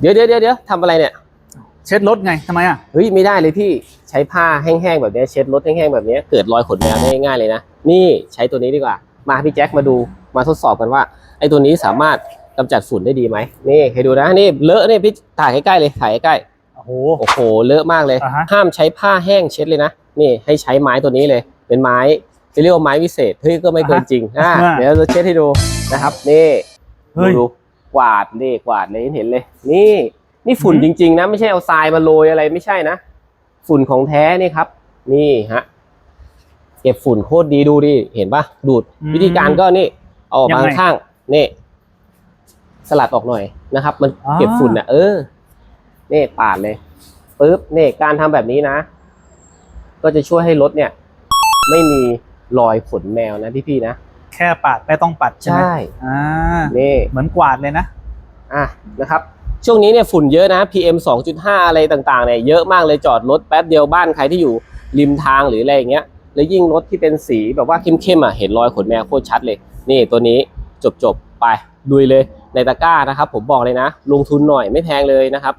เดี๋ยวเดี๋ยวเดี๋ยวเดี๋ยวทำอะไรเนี่ย เช็ดรถไงทำไมอะเฮ้ยไม่ได้เลยพี่ใช้ผ้าแห้งๆแบบเนี้ยเช็ดรถแห้งๆแบบเนี้ยเกิดรอยขนแมวได้ง่ายๆเลยนะนี่ใช้ตัวนี้ดีกว่า มาพี่แจ็คมาดูมาทดสอบกันว่าไอ้ตัวนี้สามารถกำจัดฝุ่นได้ดีไหมนี่ให้ดูนะนี่เลอะนี่พี่ถ่ายใกล้ๆเลยถ่ายใกล้โอ้โหๆโอ้โหเลอะมากเลยอ่าฮะห้ามใช้ผ้าแห้งเช็ดเลยนะนี่ให้ใช้ไม้ตัวนี้เลย เป็นไม้จะเรียกว่าไม้วิเศษเฮ้ยก็ไม่เกินจริงอ่าอ่าเดี๋ยวเราจะเช็ดให้ดูนะครับนี่เฮ้ยดู กวาดนี่กวาดเลยเห็นเลย นี่ นี่ฝุ่นอืจมริง ๆ นะ ไม่ใช่เอาทรายมาโรยอะไรไม่ใช่นะ ฝุ่นของแท้นี่ครับ นี่ฮะเก็บฝุ่นโคตรดีดูดิเห็นปะดูดวิธีการก็นี่เอาออกมายังไงข้างๆนี่สลัดออกหน่อยนะครับ มันอ่าเก็บฝุ่นอะเออนี่ปาดเลยปึ๊บนี่การทำแบบนี้นะ ก็จะช่วยให้รถเนี่ย ไม่มีรอยขนแมวนะพี่ๆนะ แค่ปัดไม่ต้องปัดใช่ไหมใช่อ่านี่เหมือนกวาดเลยนะอะนะครับ ช่วงนี้เนี่ยฝุ่นเยอะนะ PM 2.5 อะไรต่างๆเนี่ยเยอะมากเลยจอดรถแป๊บเดียวบ้านใครที่อยู่ริมทางหรืออะไรอย่างเงี้ยแล้วยิ่งรถที่เป็นสีแบบว่าเข้มๆอะเห็นรอยขนแมวโคตรชัดเลย นี่ตัวนี้จบๆไปดุยเลยในตะกร้านะครับ ผมบอกเลยนะ ลงทุนหน่อยไม่แพงเลยนะครับ